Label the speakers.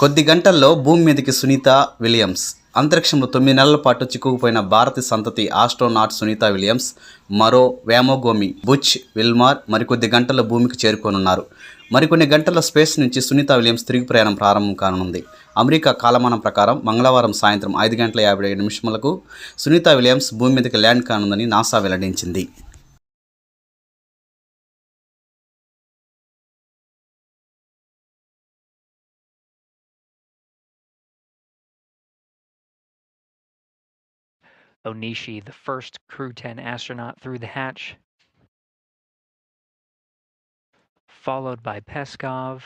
Speaker 1: కొద్ది గంటల్లో భూమి మీదకి సునీత విలియమ్స్. అంతరిక్షంలో తొమ్మిది నెలల పాటు చిక్కుకుపోయిన భారత సంతతి ఆస్ట్రోనాట్ సునీత విలియమ్స్ మరో వ్యామోగోమి బుచ్ విల్మార్ మరికొద్ది గంటల్లో భూమికి చేరుకోనున్నారు. మరికొన్ని గంటల స్పేస్ నుంచి సునీత విలియమ్స్ తిరిగి ప్రయాణం ప్రారంభం కానుంది. అమెరికా కాలమానం ప్రకారం మంగళవారం సాయంత్రం ఐదు గంటల యాభై ఏడు నిమిషములకు సునీత విలియమ్స్ భూమి మీదకి ల్యాండ్ కానుందని నాసా వెల్లడించింది.
Speaker 2: Onishi, the first Crew 10 astronaut through the hatch, followed by Peskov,